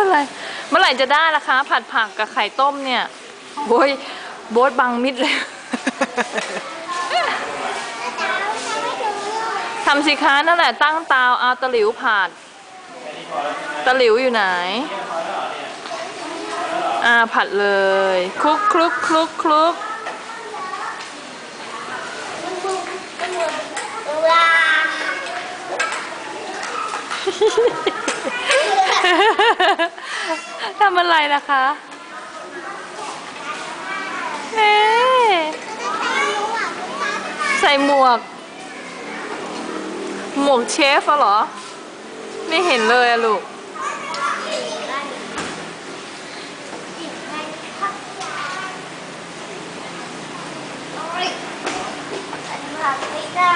อะไรเมื่อไหร่จะได้ล่ะคะ ผัดผักกับไข่ต้มเนี่ยโอ้ยโบ๊ทบังมิดเลยทำสิคะนั่นแหละตั้งเตาเอาตะหลิวผัดตะหลิวอยู่ไหน อ่าผัดเลยคลุกคลุกคลุกคลุกว้า ทำอะไรล่ะคะเอ๊ะใส่หมวก หมวกเชฟเหรอ ไม่เห็นเลยอะลูก ไม่ได้